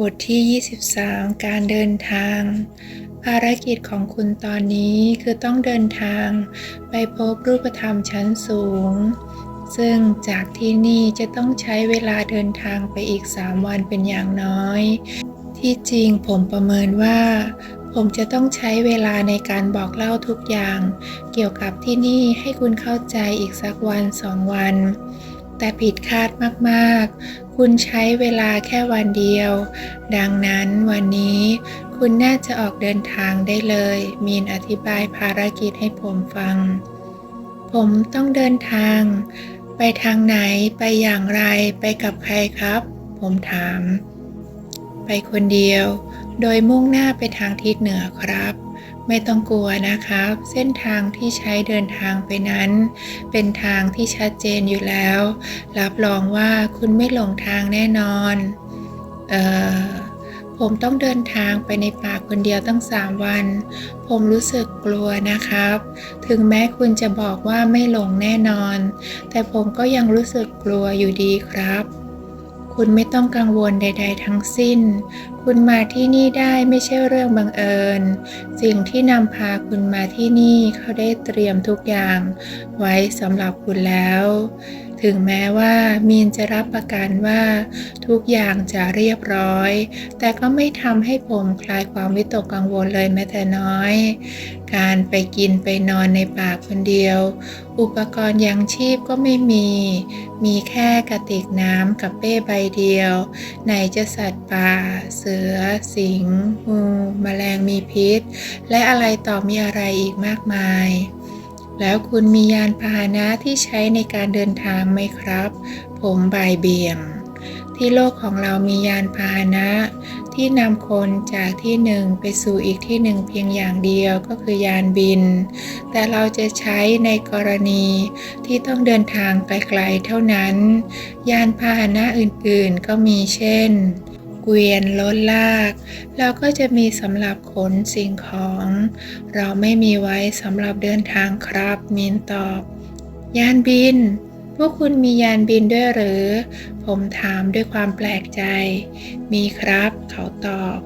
บทที่ 23 การเดินทาง ภารกิจของคุณตอนนี้คือต้องเดินทางไปพบรูปธรรมชั้นสูง ซึ่งจากที่นี่จะต้องใช้เวลาเดินทางไปอีก 3 วันเป็นอย่างน้อย ที่จริงผมประเมินว่า ผมจะต้องใช้เวลาในการบอกเล่าทุกอย่าง เกี่ยวกับที่นี่ให้คุณเข้าใจอีกสักวันสองวัน แต่ผิดคาดมากๆ คุณใช้เวลาแค่วันเดียว ดังนั้นวันนี้คุณน่าจะออกเดินทางได้เลย มีนอธิบายภารกิจให้ผมฟัง ผมต้องเดินทาง ไปทางไหน ไปอย่างไร ไปกับใครครับ ผมถาม ไปคนเดียว โดยมุ่งหน้าไปทางทิศเหนือครับ ไม่ต้องกลัวนะครับ เส้นทางที่ใช้เดินทางไปนั้น เป็นทางที่ชัดเจนอยู่แล้ว รับรองว่าคุณไม่หลงทางแน่นอน เอ่อผมต้องเดินทางไปในป่าคนเดียวตั้งสามวัน ผมรู้สึกกลัวนะครับ ถึงแม้คุณจะบอกว่าไม่หลงแน่นอน แต่ผมก็ยังรู้สึกกลัวอยู่ดีครับ คุณไม่ต้องกังวลใด ๆ ทั้งสิ้น คุณมาที่นี่ได้ไม่ใช่เรื่องบังเอิญ สิ่งที่นำพาคุณมาที่นี่เขาได้เตรียมทุกอย่างไว้สำหรับคุณแล้ว ถึงแม้ว่ามีนจะรับประกันว่าทุกอย่างจะเรียบร้อย แต่ก็ไม่ทำให้ผมคลายความวิตกกังวลเลยแม้แต่น้อย การไปกินไปนอนในป่าคนเดียว อุปกรณ์ยังชีพก็ไม่มี มีแค่กระติกน้ำกับเป้ใบเดียว ไหนจะสัตว์ป่าเสือสิงห์งูแมลงมีพิษ และอะไรต่อมีอะไรอีกมากมาย แล้วคุณมียานพาหนะที่ใช้ในการเดินทางไหมครับ ผมบายเบี่ยง ที่โลกของเรามียานพาหนะ ที่นำคนจากที่หนึ่งไปสู่อีกที่หนึ่งเพียงอย่างเดียวก็คือยานบิน แต่เราจะใช้ในกรณีที่ต้องเดินทางไกลๆเท่านั้น ยานพาหนะอื่นๆก็มีเช่น เกวียนรถลากแล้วก็จะมีสำหรับขนสิ่งของ เราไม่มีไว้สำหรับเดินทางครับ มีนตอบ ยานบิน พวกคุณมียานบินด้วยหรือ ผมถามด้วยความแปลกใจ มีครับ เขาตอบ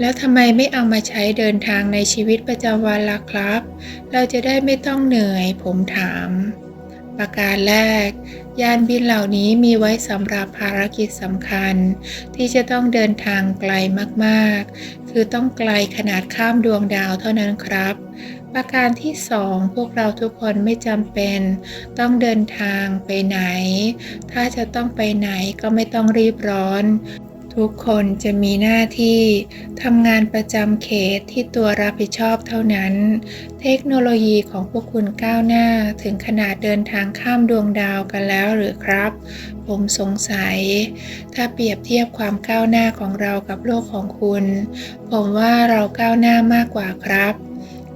แล้วทำไมไม่เอามาใช้เดินทางในชีวิตประจำวันล่ะครับ เราจะได้ไม่ต้องเหนื่อย ผมถาม ประการแรก ยานบินเหล่านี้มีไว้สำหรับภารกิจสำคัญ ที่จะต้องเดินทางไกลมากๆ คือต้องไกลขนาดข้ามดวงดาวเท่านั้นครับ ประการที่สองพวกเราทุกคนไม่จำเป็น ต้องเดินทางไปไหน ถ้าจะต้องไปไหนก็ไม่ต้องรีบร้อน ทุกคนจะมีหน้าที่ทำงานประจำเขตที่ตัวรับผิดชอบเท่านั้น เทคโนโลยีของพวกคุณก้าวหน้าถึงขนาดเดินทางข้ามดวงดาวกันแล้วหรือครับ ผมสงสัย ถ้าเปรียบเทียบความก้าวหน้าของเรากับโลกของคุณ ผมว่าเราก้าวหน้ามากกว่าครับ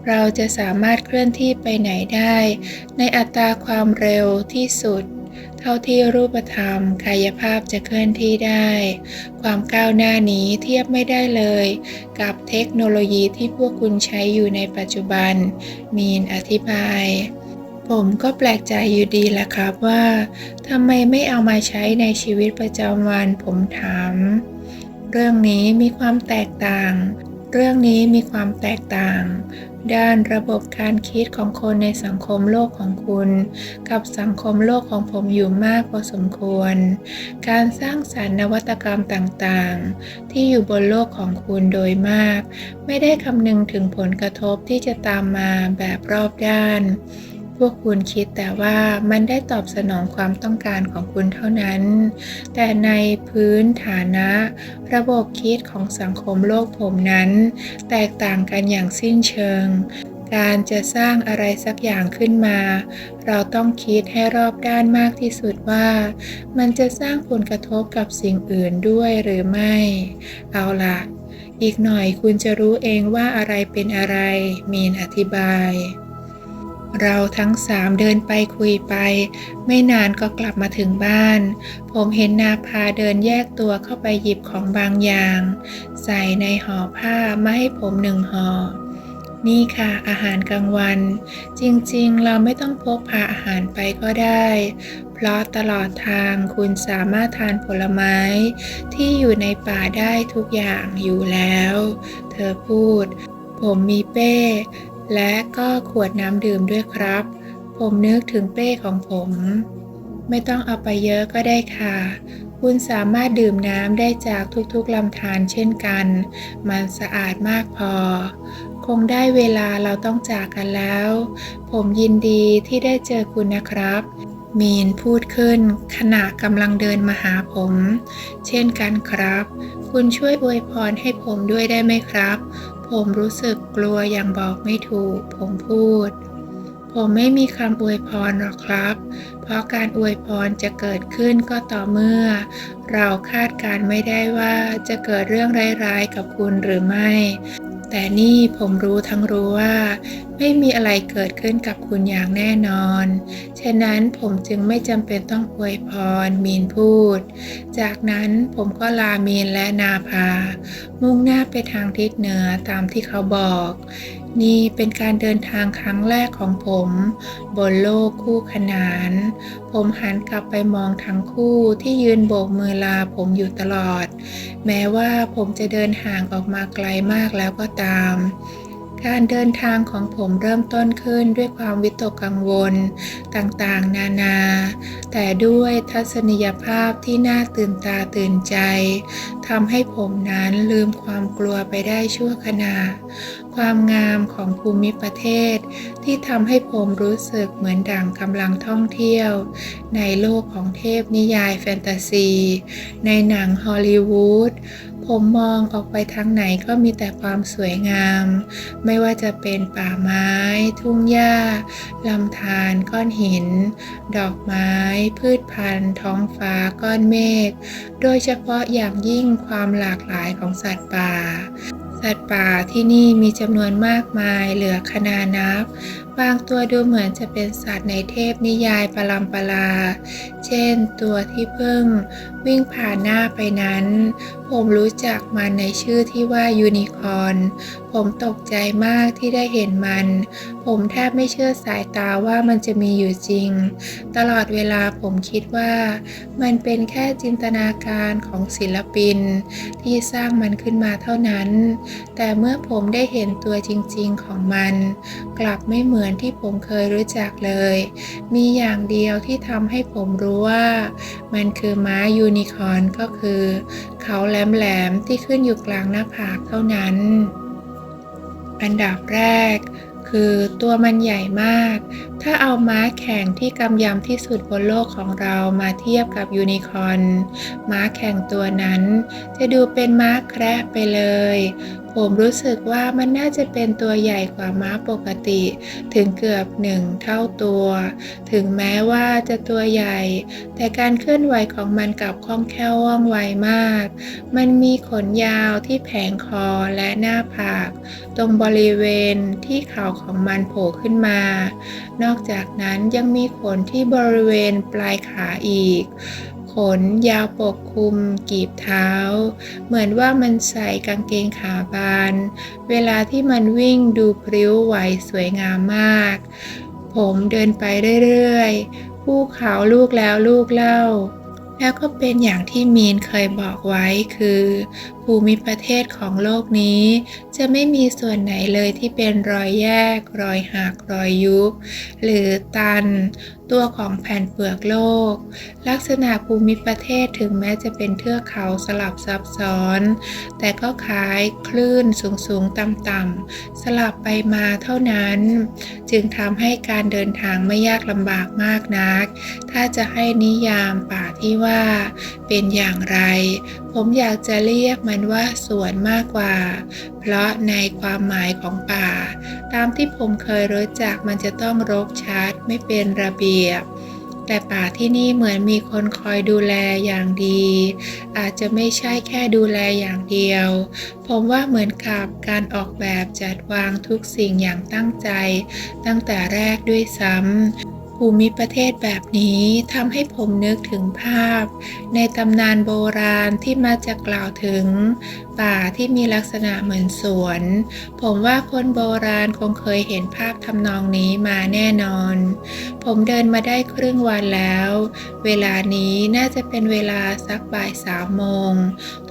เราจะสามารถเคลื่อนที่ไปไหนได้ ในอัตราความเร็วที่สุด เท่าที่รูปธรรมกายภาพจะเคลื่อนที่ได้ ความก้าวหน้านี้เทียบไม่ได้เลย กับเทคโนโลยีที่พวกคุณใช้อยู่ในปัจจุบัน มีนอธิบายผมก็แปลกใจอยู่ดีแหละครับว่าทำไมไม่เอามาใช้ในชีวิตประจำวันผมถาม เรื่องนี้มีความแตกต่าง เรื่องนี้มีความแตกต่าง ด้านระบบการคิดของคนในสังคมโลกของคุณ กับสังคมโลกของผมอยู่มากพอสมควร การสร้างสรรค์นวัตกรรมต่างๆ ที่อยู่บนโลกของคุณโดยมาก ไม่ได้คำนึงถึงผลกระทบที่จะตามมาแบบรอบด้าน พวกคุณคิดแต่ว่ามันได้ตอบสนองความต้องการของคุณเท่านั้น แต่ในพื้นฐานะ ระบบคิดของสังคมโลกผมนั้น แตกต่างกันอย่างสิ้นเชิงการจะสร้างอะไรสักอย่างขึ้นมา เราต้องคิดให้รอบด้านมากที่สุดว่า มันจะสร้างผลกระทบกับสิ่งอื่นด้วยหรือไม่ เอาล่ะอีกหน่อยคุณจะรู้เองว่าอะไรเป็นอะไร มีนอธิบาย เราทั้งสามเดินไปคุยไป ไม่นานก็กลับมาถึงบ้าน ผมเห็นนาพาเดินแยกตัวเข้าไปหยิบของบางอย่าง ใส่ในห่อผ้ามาให้ผมหนึ่งห่อนี่ค่ะอาหารกลางวัน จริงๆ เราไม่ต้องพกพาอาหารไปก็ได้ เพราะตลอดทางคุณสามารถทานผลไม้ ที่อยู่ในป่าได้ทุกอย่างอยู่แล้ว เธอพูด ผมมีเป้ และก็ขวดน้ำดื่มด้วยครับ ผมนึกถึงเป้ของผม ไม่ต้องเอาไปเยอะก็ได้ค่ะ คุณสามารถดื่มน้ำได้จากทุกๆลำธารเช่นกัน มันสะอาดมากพอ คงได้เวลาเราต้องจากกันแล้ว ผมยินดีที่ได้เจอคุณนะครับ มีนพูดขึ้น ขณะกำลังเดินมาหาผม เช่นกันครับ คุณช่วยอวยพรให้ผมด้วยได้ไหมครับ ผมรู้สึกกลัวอย่างบอกไม่ถูก ผมพูด ผมไม่มีคำอวยพรหรอกครับ เพราะการอวยพรจะเกิดขึ้นก็ต่อเมื่อ เราคาดการไม่ได้ว่าจะเกิดเรื่องร้ายๆกับคุณหรือไม่ แต่นี่ผมรู้ทั้งรู้ว่า ไม่มีอะไรเกิดขึ้นกับคุณอย่างแน่นอน ฉะนั้นผมจึงไม่จำเป็นต้องอวยพรมีนพูด จากนั้นผมก็ลามีนและนาภา มุ่งหน้าไปทางทิศเหนือตามที่เขาบอก นี่เป็นการเดินทางครั้งแรกของผม บนโลกคู่ขนาน ผมหันกลับไปมองทั้งคู่ที่ยืนโบกมือลาผมอยู่ตลอด แม้ว่าผมจะเดินห่างออกมาไกลมากแล้วก็ตาม การเดินทางของผมเริ่มต้นขึ้นด้วยความวิตกกังวลต่างๆ นานา แต่ด้วยทัศนียภาพที่น่าตื่นตาตื่นใจทำให้ผมนั้นลืมความกลัวไปได้ชั่วขณะ ความงามของภูมิประเทศ ที่ทำให้ผมรู้สึกเหมือนดั่งกำลังท่องเที่ยว ในโลกของเทพนิยายแฟนตาซี ในหนังฮอลลีวูด ผมมองออกไปทางไหนก็มีแต่ความสวยงาม ไม่ว่าจะเป็นป่าไม้ ทุ่งหญ้าลำธารก้อนหิน ดอกไม้ พืชพันธุ์ ท้องฟ้าก้อนเมฆ โดยเฉพาะอย่างยิ่งความหลากหลายของสัตว์ป่าสัตว์ป่าที่นี่มีจำนวนมากมายเหลือขนานับบางตัวดูเหมือนจะเป็นสัตว์ในเทพนิยายปรัมปรา เช่นตัวที่เพิ่งวิ่งผ่านหน้าไปนั้น ผมรู้จักมันในชื่อที่ว่ายูนิคอร์น ผมตกใจมากที่ได้เห็นมัน ผมแทบไม่เชื่อสายตาว่ามันจะมีอยู่จริง ตลอดเวลาผมคิดว่า มันเป็นแค่จินตนาการของศิลปิน ที่สร้างมันขึ้นมาเท่านั้น แต่เมื่อผมได้เห็นตัวจริง ๆของมัน กลับไม่เหมือนือนที่ผมเคยรู้จักเลย มีอย่างเดียวที่ทำให้ผมรู้ว่า มันคือม้ายูนิคอร์นก็คือ เขาแหลมๆที่ขึ้นอยู่กลางหน้าผากเท่านั้น อันดับแรกคือตัวมันใหญ่มาก ถ้าเอาม้าแข่งที่กำยำที่สุดบนโลกของเรามาเทียบกับยูนิคอนม้าแข่งตัวนั้น จะดูเป็นม้าแคระไปเลย ผมรู้สึกว่ามันน่าจะเป็นตัวใหญ่กว่าม้าปกติ ถึงเกือบหนึ่งเท่าตัว ถึงแม้ว่าจะตัวใหญ่ แต่การเคลื่อนไหวของมันกับคล่องแคล่วว่องไวมาก มันมีขนยาวที่แผงคอและหน้าผาก ตรงบริเวณที่เข่าของมันโผล่ขึ้นมานอกอกจากนั้นยังมีขนที่บริเวณปลายขาอีก ขนยาวปกคลุมกีบเท้า เหมือนว่ามันใส่กางเกงขาบาน เวลาที่มันวิ่งดูพริ้วไหวสวยงามมาก ผมเดินไปเรื่อยๆภูเขาลูกแล้วลูกเล่า แล้วก็เป็นอย่างที่มีนเคยบอกไว้คือ ภูมิประเทศของโลกนี้ จะไม่มีส่วนไหนเลยที่เป็นรอยแยก รอยหัก รอยยุบ หรือตัน ตัวของแผ่นเปลือกโลก ลักษณะภูมิประเทศถึงแม้จะเป็นเทือกเขาสลับซับซ้อน แต่ก็คล้ายคลื่นสูงสูงต่ำต่ำๆสลับไปมาเท่านั้น จึงทำให้การเดินทางไม่ยากลำบากมากนัก ถ้าจะให้นิยามป่าที่ว่า เป็นอย่างไร ผมอยากจะเรียกมันว่าสวนมากกว่า เพราะในความหมายของป่า ตามที่ผมเคยรู้จักมันจะต้องรกชัดไม่เป็นระเบียบ แต่ป่าที่นี่เหมือนมีคนคอยดูแลอย่างดี อาจจะไม่ใช่แค่ดูแลอย่างเดียว ผมว่าเหมือนกับการออกแบบจัดวางทุกสิ่งอย่างตั้งใจ ตั้งแต่แรกด้วยซ้ำภูมิประเทศแบบนี้ทำให้ผมนึกถึงภาพ ในตำนานโบราณที่มาจะกล่าวถึงป่าที่มีลักษณะเหมือนสวน ผมว่าคนโบราณคงเคยเห็นภาพทำนองนี้มาแน่นอน ผมเดินมาได้ครึ่งวันแล้ว เวลานี้น่าจะเป็นเวลาสักบ่ายสามโมง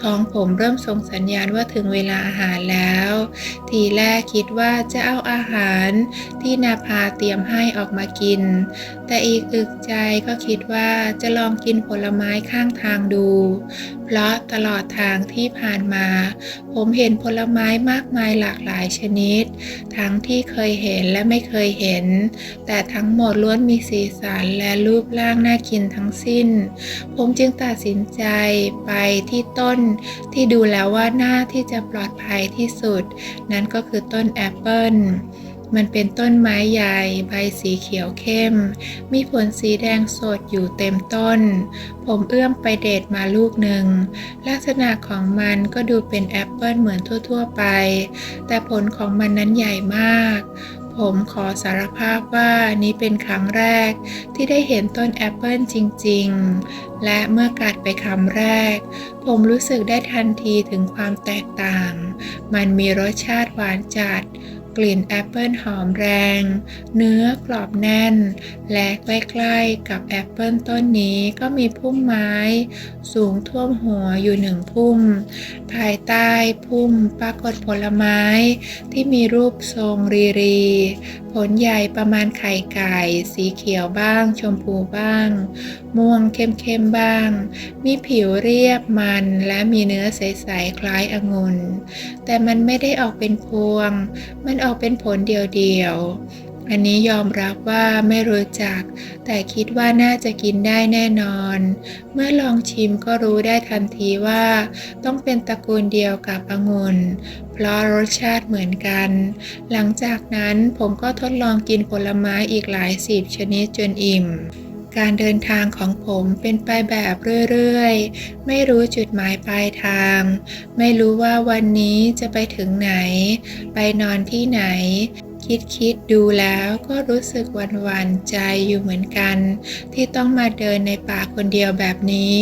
ท้องผมเริ่มส่งสัญญาณว่าถึงเวลาอาหารแล้ว ทีแรกคิดว่าจะเอาอาหารที่นาภาเตรียมให้ออกมากิน แต่อีกอึกใจก็คิดว่าจะลองกินผลไม้ข้างทางดู พราะตลอดทางที่ผ่านมา ผมเห็นผลไม้มากมายหลากหลายชนิด ทั้งที่เคยเห็นและไม่เคยเห็น แต่ทั้งหมดล้วนมีสีสันและรูปร่างน่ากินทั้งสิ้น ผมจึงตัดสินใจไปที่ต้นที่ดูแล้วว่าน่าที่จะปลอดภัยที่สุด นั่นก็คือต้นแอปเปิล มันเป็นต้นไม้ใหญ่ ใบสีเขียวเข้ม มีผลสีแดงสดอยู่เต็มต้น ผมเอื้อมไปเด็ดมาลูกหนึ่ง ลักษณะของมันก็ดูเป็นแอปเปิลเหมือนทั่วๆไป แต่ผลของมันนั้นใหญ่มาก ผมขอสารภาพว่านี้เป็นครั้งแรกที่ได้เห็นต้นแอปเปิลจริง ๆ และเมื่อกัดไปคำแรก ผมรู้สึกได้ทันทีถึงความแตกต่าง มันมีรสชาติหวานจัด กลิ่นแอปเปิลหอมแรง เนื้อกรอบแน่น และใกล้ๆกับแอปเปิลต้นนี้ก็มีพุ่มไม้ สูงท่วมหัวอยู่หนึ่งพุ่ม ภายใต้พุ่มปรากฏผลไม้ที่มีรูปทรงรีรี ผลใหญ่ประมาณไข่ไก่ สีเขียวบ้าง ชมพูบ้าง ม่วงเข้มๆบ้าง มีผิวเรียบมันและมีเนื้อใสๆคล้ายองุ่นแต่มันไม่ได้ออกเป็นพวงมันออกเป็นผลเดียวๆ อันนี้ยอมรับว่าไม่รู้จัก แต่คิดว่าน่าจะกินได้แน่นอน เมื่อลองชิมก็รู้ได้ทันทีว่า ต้องเป็นตระกูลเดียวกับองุ่นเพราะรสชาติเหมือนกัน หลังจากนั้นผมก็ทดลองกินผลไม้อีกหลายสิบชนิดจนอิ่ม การเดินทางของผมเป็นไปแบบเรื่อยๆ ไม่รู้จุดหมายปลายทาง ไม่รู้ว่าวันนี้จะไปถึงไหน ไปนอนที่ไหน คิดคิดดูแล้วก็รู้สึกวันวันใจอยู่เหมือนกัน ที่ต้องมาเดินในป่าคนเดียวแบบนี้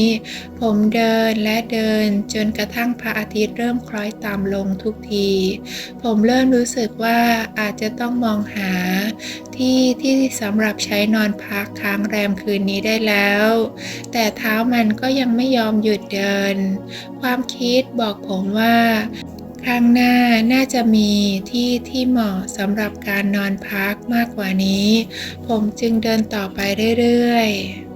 ผมเดินและเดินจนกระทั่งพระอาทิตย์เริ่มคล้อยต่ำลงทุกที ผมเริ่มรู้สึกว่าอาจจะต้องมองหา ที่ที่สำหรับใช้นอนพักค้างแรมคืนนี้ได้แล้ว แต่เท้ามันก็ยังไม่ยอมหยุดเดิน ความคิดบอกผมว่า ข้างหน้าน่าจะมีที่ที่เหมาะสำหรับการนอนพักมากกว่านี้ ผมจึงเดินต่อไปเรื่อยๆ